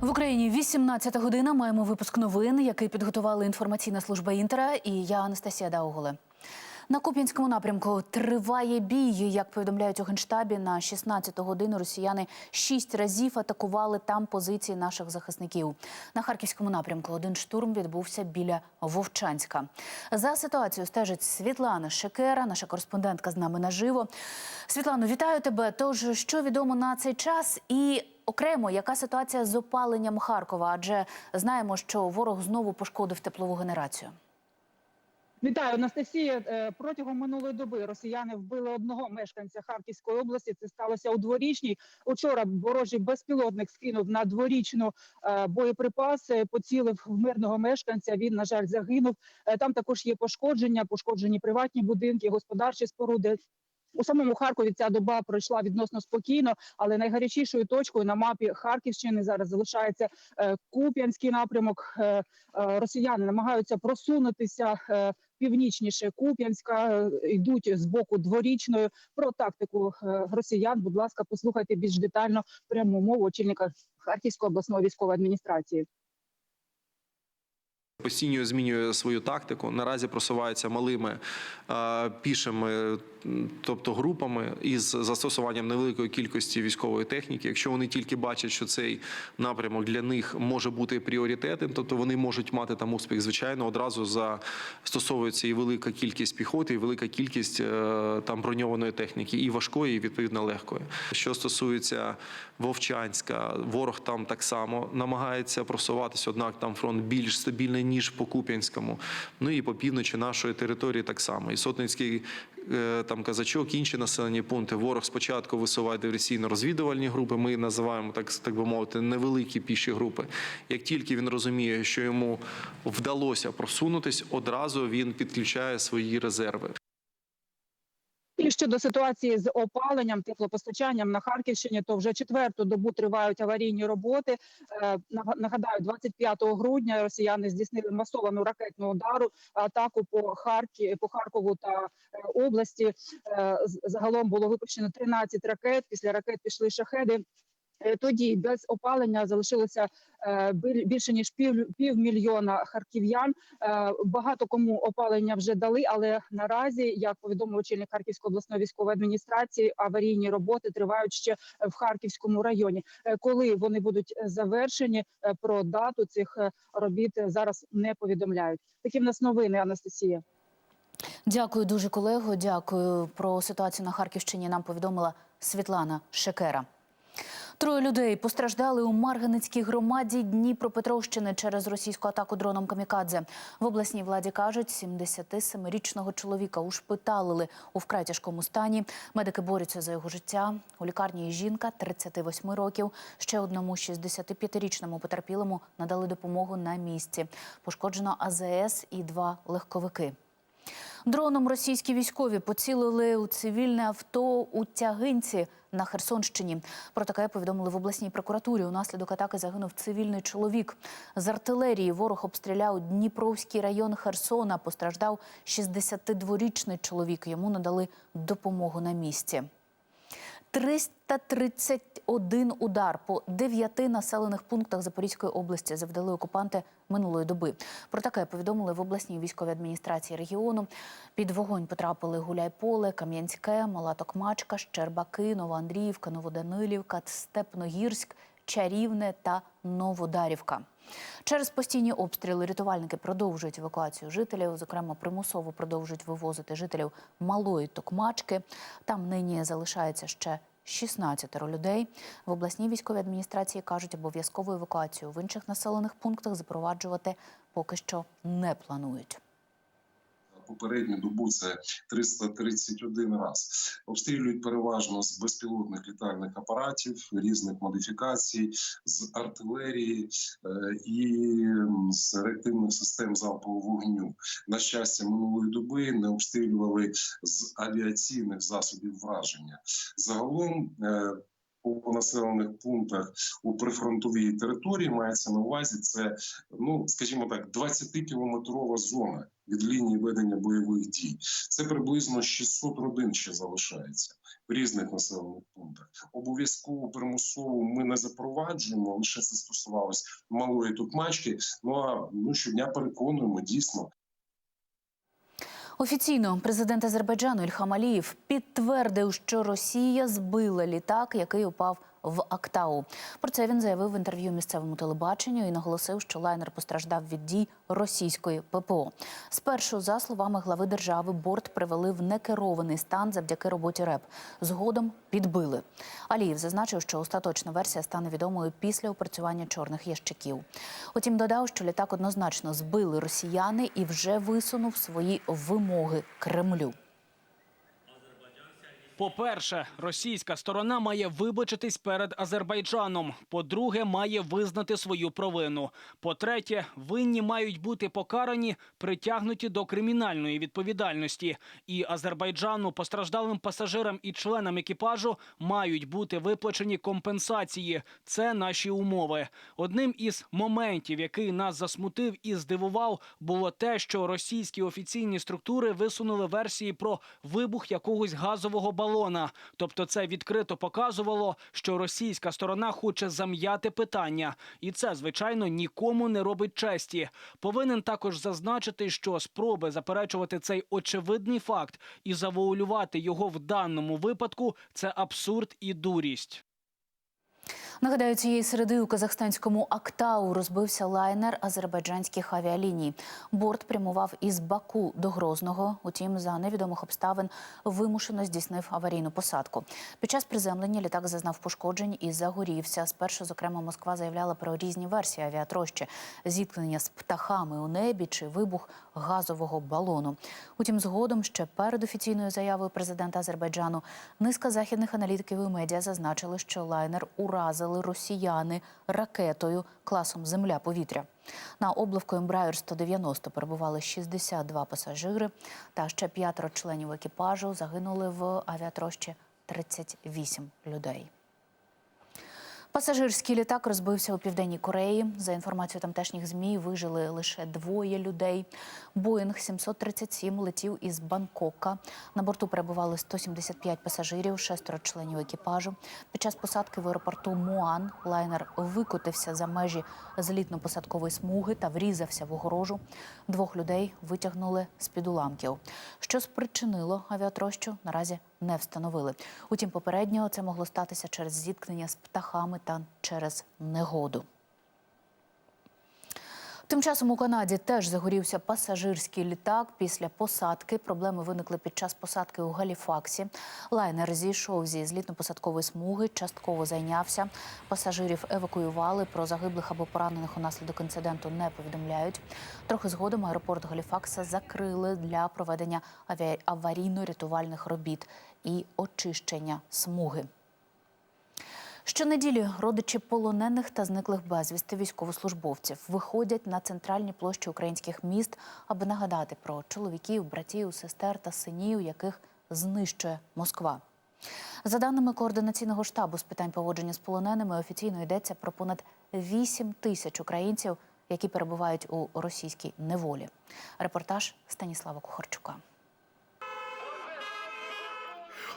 В Україні 18 година. Маємо випуск новин, який підготувала інформаційна служба Інтера. І я Анастасія Дауголе. На Куп'янському напрямку триває бій. Як повідомляють у генштабі, на 16 годину росіяни шість разів атакували там позиції наших захисників. На харківському напрямку один штурм відбувся біля Вовчанська. За ситуацією стежить Світлана Шекера, наша кореспондентка з нами наживо. Світлано, вітаю тебе. Тож що відомо на цей час і окремо, яка ситуація з опаленням Харкова? Адже знаємо, що ворог знову пошкодив теплову генерацію. Вітаю, Анастасія. Е, Протягом минулої доби росіяни вбили одного мешканця Харківської області. Це сталося у дворічній. Учора ворожий безпілотник скинув на дворічну е, боєприпаси, поцілив в мирного мешканця. Він на жаль загинув. Е, Там також є пошкодження, пошкоджені приватні будинки, господарчі споруди. У самому Харкові ця доба пройшла відносно спокійно, але найгарячішою точкою на мапі Харківщини зараз залишається е, Куп'янський напрямок. Е, е, Росіяни намагаються просунутися північніше Куп'янська, йдуть з боку дворічної. Про тактику росіян, будь ласка, послухайте більш детально пряму мову очільника Харківської обласної військової адміністрації. Постійно змінює свою тактику. Наразі просувається малими е, пішими, тобто групами із застосуванням невеликої кількості військової техніки. Якщо вони тільки бачать, що цей напрямок для них може бути пріоритетним, тобто вони можуть мати там успіх. Звичайно, одразу застосовується і велика кількість піхоти, і велика кількість е, там броньованої техніки, і важкої, і відповідно легкої. Що стосується Вовчанська, ворог там так само намагається просуватися, однак там фронт більш стабільний ніж по Куп'янському. Ну і по півночі нашої території так само. І Сотницький е, там казачок, інші населені пункти. Ворог спочатку висуває диверсійно-розвідувальні групи. Ми називаємо так, так би мовити, невеликі піші групи. Як тільки він розуміє, що йому вдалося просунутись, одразу він підключає свої резерви. Щодо ситуації з опаленням, теплопостачанням на Харківщині, то вже четверту добу тривають аварійні роботи. Е, нага- Нагадаю, 25 грудня росіяни здійснили масовану ракетну удару атаку по Харкі, по Харкову та е, області. Е, Загалом було випущено 13 ракет. Після ракет пішли шахеди. Е, Тоді без опалення залишилося е, біль- більше ніж пів, півмільйона харків'ян. Е, Багато кому опалення вже дали, але наразі, як повідомив очільник Харківської обласної військової адміністрації, аварійні роботи тривають ще в Харківському районі. Коли вони будуть завершені, про дату цих робіт зараз не повідомляють. Такі в нас новини, Анастасія. Дякую дуже, колего. Дякую про ситуацію на Харківщині. Нам повідомила Світлана Шекера. Троє людей постраждали у Марганицькій громаді Дніпропетровщини через російську атаку дроном Камікадзе. В обласній владі кажуть, 77-річного чоловіка ушпиталили у вкрай тяжкому стані. Медики борються за його життя. У лікарні є жінка 38 років. Ще одному 65-річному потерпілому надали допомогу на місці. Пошкоджено АЗС і два легковики. Дроном російські військові поцілили у цивільне авто у Тягинці на Херсонщині. Про таке повідомили в обласній прокуратурі. Унаслідок атаки загинув цивільний чоловік. З артилерії ворог обстріляв Дніпровський район Херсона. Постраждав 62-річний чоловік. Йому надали допомогу на місці. 331 удар по дев'яти населених пунктах Запорізької області завдали окупанти минулої доби. Про таке повідомили в обласній військовій адміністрації регіону. Під вогонь потрапили Гуляйполе, Кам'янське, Мала Токмачка, Щербаки, Новоандріївка, Новоданилівка, Степногірськ, Чарівне та Новодарівка. Через постійні обстріли рятувальники продовжують евакуацію жителів. Зокрема, примусово продовжують вивозити жителів малої токмачки. Там нині залишається ще 16 людей. В обласній військовій адміністрації кажуть, обов'язкову евакуацію в інших населених пунктах запроваджувати поки що не планують. Попередню добу це 331 раз. Обстрілюють переважно з безпілотних літальних апаратів різних модифікацій, з артилерії е, і з реактивних систем залпового вогню. На щастя, минулої доби не обстрілювали з авіаційних засобів враження. Загалом. е, у населених пунктах у прифронтовій території. Мається на увазі це, ну скажімо так, 20-кілометрова зона від лінії ведення бойових дій. Це приблизно 600 родин ще залишається в різних населених пунктах. Обов'язково примусово ми не запроваджуємо. Лише це стосувалось малої тукмачки. Ну а ну щодня переконуємо дійсно. Офіційно президент Азербайджану Ільхам Алієв підтвердив, що Росія збила літак, який упав в Актау. Про це він заявив в інтерв'ю місцевому телебаченню і наголосив, що лайнер постраждав від дій російської ППО. Спершу, за словами глави держави, борт привели в некерований стан завдяки роботі РЕП. Згодом підбили. Алієв зазначив, що остаточна версія стане відомою після опрацювання чорних ящиків. Утім, додав, що літак однозначно збили росіяни і вже висунув свої вимоги Кремлю. По-перше, російська сторона має вибачитись перед Азербайджаном. По-друге, має визнати свою провину. По-третє, винні мають бути покарані, притягнуті до кримінальної відповідальності. І Азербайджану, постраждалим пасажирам і членам екіпажу мають бути виплачені компенсації. Це наші умови. Одним із моментів, який нас засмутив і здивував, було те, що російські офіційні структури висунули версії про вибух якогось газового балона. Тобто, це відкрито показувало, що російська сторона хоче зам'яти питання, і це звичайно нікому не робить честі. Повинен також зазначити, що спроби заперечувати цей очевидний факт і завуалювати його в даному випадку це абсурд і дурість. Нагадаю, цієї середи у казахстанському Актау розбився лайнер азербайджанських авіаліній. Борт прямував із Баку до Грозного. Утім, за невідомих обставин вимушено здійснив аварійну посадку. Під час приземлення літак зазнав пошкоджень і загорівся. Спершу, зокрема, Москва заявляла про різні версії авіатрощі – зіткнення з птахами у небі чи вибух газового балону. Утім, згодом ще перед офіційною заявою президента Азербайджану низка західних аналітиків і медіа зазначили, що лайнер уразили росіяни ракетою класом Земля-повітря. На облавку Ембраєр 190 перебували 62 пасажири, та ще п'ятеро членів екіпажу загинули в авіатрощі 38 людей. Пасажирський літак розбився у південній Кореї. За інформацією тамтешніх змі, вижили лише двоє людей. Боїнг 737 летів із Бангкока. На борту перебували 175 пасажирів, шестеро членів екіпажу. Під час посадки в аеропорту Муан лайнер викотився за межі злітно-посадкової смуги та врізався в огорожу. Двох людей витягнули з під уламків. Що спричинило авіатрощу, наразі не встановили. Утім, попередньо це могло статися через зіткнення з птахами та через негоду. Тим часом у Канаді теж загорівся пасажирський літак. Після посадки проблеми виникли під час посадки у Галіфаксі. Лайнер зійшов зі злітно-посадкової смуги, частково зайнявся. Пасажирів евакуювали. Про загиблих або поранених унаслідок інциденту не повідомляють. Трохи згодом аеропорт Галіфакса закрили для проведення аварійно-рятувальних робіт і очищення смуги. Щонеділі родичі полонених та зниклих безвісти військовослужбовців виходять на центральні площі українських міст, аби нагадати про чоловіків, братів, сестер та синів, яких знищує Москва. За даними координаційного штабу з питань поводження з полоненими, офіційно йдеться про понад 8 тисяч українців, які перебувають у російській неволі. Репортаж Станіслава Кухарчука.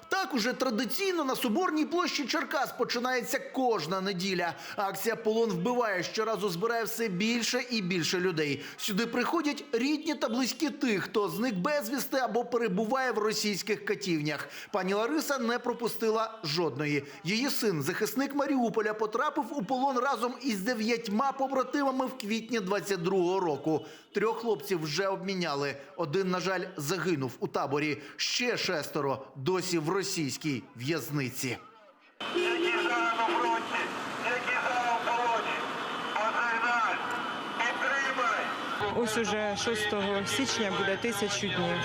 Так уже традиційно на Соборній площі Черкас починається кожна неділя. Акція Полон вбиває щоразу збирає все більше і більше людей. Сюди приходять рідні та близькі тих, хто зник безвісти або перебуває в російських катівнях. Пані Лариса не пропустила жодної. Її син, захисник Маріуполя, потрапив у полон разом із дев'ятьма побратимами в квітні 22-го року. Трьох хлопців вже обміняли. Один, на жаль, загинув у таборі. Ще шестеро досі в російській в'язниці. Ось уже 6 січня буде тисячу днів.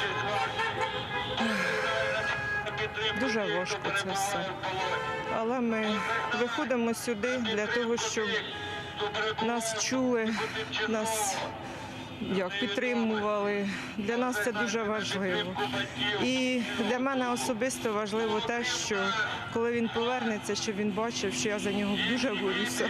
Дуже важко це все. Але ми виходимо сюди для того, щоб нас чули, нас як підтримували. Для нас це дуже важливо. І для мене особисто важливо те, що коли він повернеться, щоб він бачив, що я за нього дуже борюся.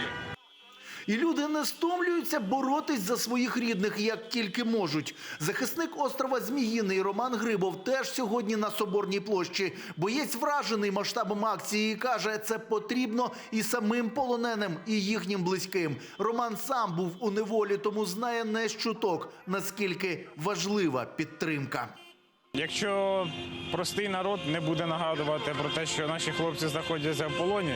І люди не стомлюються боротись за своїх рідних, як тільки можуть. Захисник острова Зміїний Роман Грибов теж сьогодні на Соборній площі. Боєць вражений масштабом акції і каже, це потрібно і самим полоненим, і їхнім близьким. Роман сам був у неволі, тому знає не з чуток, наскільки важлива підтримка. Якщо простий народ не буде нагадувати про те, що наші хлопці знаходяться в полоні,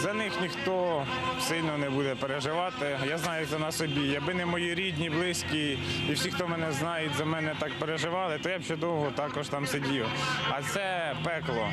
за них ніхто сильно не буде переживати. Я знаю це на собі. Якби не мої рідні, близькі і всі, хто мене знають, за мене так переживали, то я б ще довго також там сидів. А це пекло.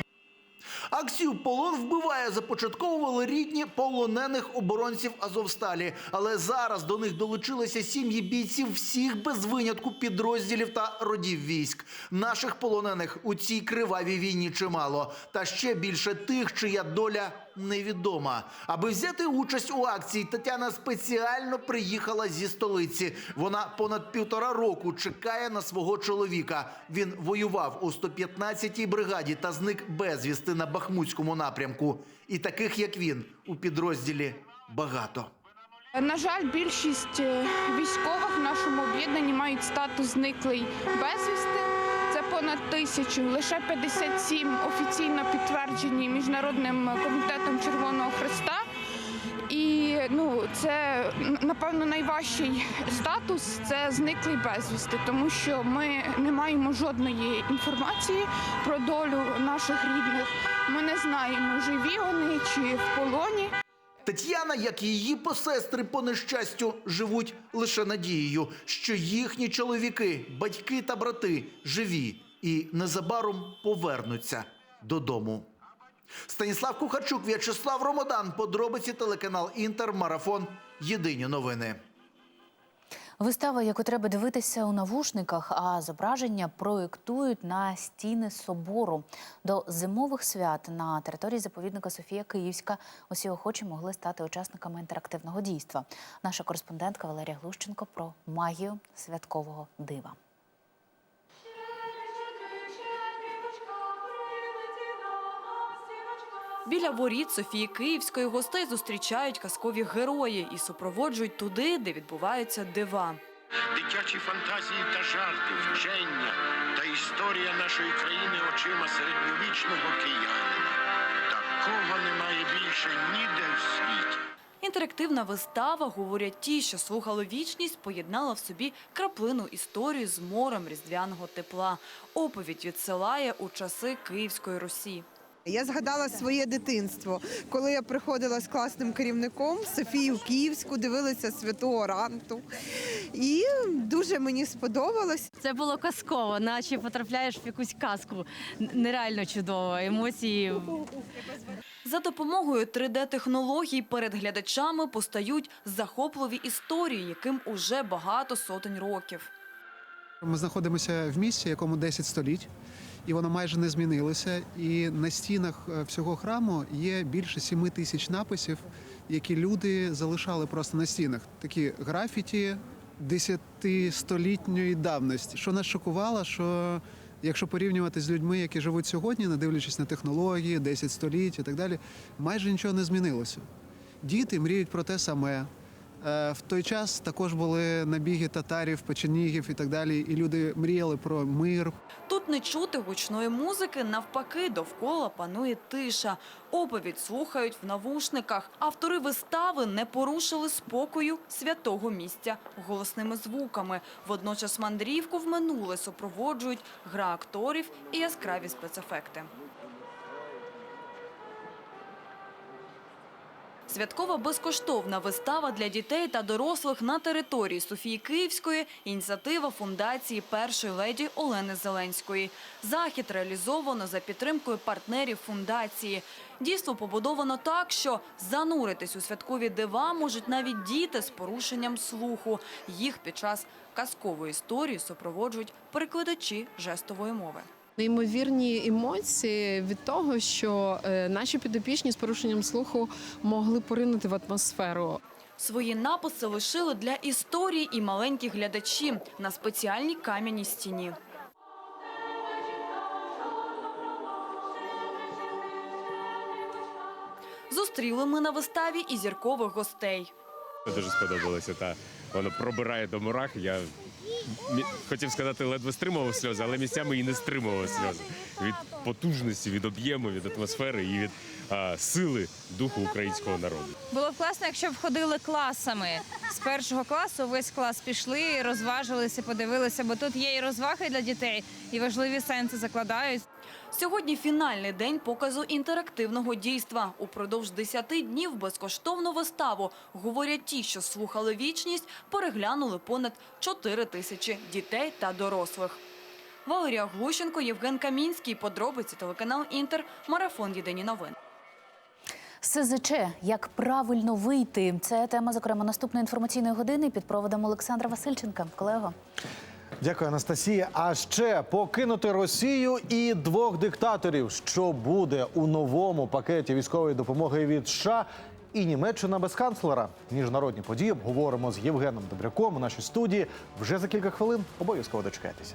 Акцію Полон вбиває започатковували рідні полонених оборонців Азовсталі. Але зараз до них долучилися сім'ї бійців всіх без винятку підрозділів та родів військ. Наших полонених у цій кривавій війні чимало. Та ще більше тих, чия доля невідома. Аби взяти участь у акції, Тетяна спеціально приїхала зі столиці. Вона понад півтора року чекає на свого чоловіка. Він воював у 115-й бригаді та зник безвісти на Бахмутському напрямку. І таких, як він, у підрозділі багато. На жаль, більшість е, військових в нашому об'єднанні мають статус зниклий безвісти. Понад тисячу. Лише 57 офіційно підтверджені міжнародним комітетом Червоного Христа. І ну, це напевно найважчий статус це зниклий безвісти, тому що ми не маємо жодної інформації про долю наших рідних. Ми не знаємо, живі вони чи в полоні. Тетяна, як і її посестри по нещастю, живуть лише надією, що їхні чоловіки, батьки та брати живі і незабаром повернуться додому. Станіслав Кухарчук, В'ячеслав Ромодан. Подробиці телеканал Інтер. Марафон. Єдині новини. Вистава, яку треба дивитися у навушниках, а зображення проєктують на стіни собору. До зимових свят на території заповідника Софія Київська усі охочі могли стати учасниками інтерактивного дійства. Наша кореспондентка Валерія Глущенко про магію святкового дива. Біля воріт Софії Київської гостей зустрічають казкові герої і супроводжують туди, де відбуваються дива. Дитячі фантазії та жарти, вчення та історія нашої країни очима середньовічного киянина. Такого немає більше ніде в світі. Інтерактивна вистава, говорять ті, що слухали вічність, поєднала в собі краплину історії з морем різдвяного тепла. Оповідь відсилає у часи Київської Русі. Я згадала своє дитинство, коли я приходила з класним керівником Софію Київську, дивилася святого ранту. І дуже мені сподобалось. Це було казково, наче потрапляєш в якусь казку. Нереально чудово. Емоції За допомогою 3D-технологій перед глядачами постають захопливі історії, яким уже багато сотень років. Ми знаходимося в місці, якому 10 століть, і воно майже не змінилося. І на стінах е, всього храму є більше 7 тисяч написів, які люди залишали просто на стінах. Такі графіті десятистолітньої давності. Що нас шокувало, що якщо порівнювати з людьми, які живуть сьогодні, не дивлячись на технології, 10 століть і так далі, майже нічого не змінилося. Діти мріють про те саме. Е, В той час також були набіги татарів, печенігів і так далі. І люди мріяли про мир, Тут не чути гучної музики, навпаки, довкола панує тиша. Оповідь слухають в навушниках. Автори вистави не порушили спокою святого місця голосними звуками. Водночас мандрівку в минуле супроводжують гра акторів і яскраві спецефекти. Святкова безкоштовна вистава для дітей та дорослих на території Софії Київської – ініціатива фундації першої леді Олени Зеленської. Захід реалізовано за підтримкою партнерів фундації. Дійство побудовано так, що зануритись у святкові дива можуть навіть діти з порушенням слуху. Їх під час казкової історії супроводжують перекладачі жестової мови. Неймовірні емоції від того, що е, наші підопічні з порушенням слуху могли поринути в атмосферу. Свої написи лишили для історії і маленькі глядачі на спеціальній кам'яній стіні. Зустріли ми на виставі і зіркових гостей. Дуже сподобалося. Та воно пробирає до мурах. Я хотів сказати, ледве стримував сльози, але місцями і не стримував сльози від потужності, від об'єму, від атмосфери і від а, сили духу українського народу. Було б класно, якщо б ходили класами. З першого класу весь клас пішли, розважилися, подивилися, бо тут є і розваги для дітей, і важливі сенси закладають. Сьогодні фінальний день показу інтерактивного дійства. Упродовж 10 днів безкоштовну виставу, говорять ті, що слухали вічність, переглянули понад 4 тисячі дітей та дорослих. Валерія Глущенко, Євген Камінський. Подробиці телеканал Інтер. Марафон Єдині новини. СЗЧ як правильно вийти. Це тема, зокрема, наступної інформаційної години під проводом Олександра Васильченка. Колего. Дякую, Анастасія. А ще покинути Росію і двох диктаторів. Що буде у новому пакеті військової допомоги від США і Німеччина без канцлера? Міжнародні події обговоримо з Євгеном Добряком у нашій студії вже за кілька хвилин. Обов'язково дочекайтеся.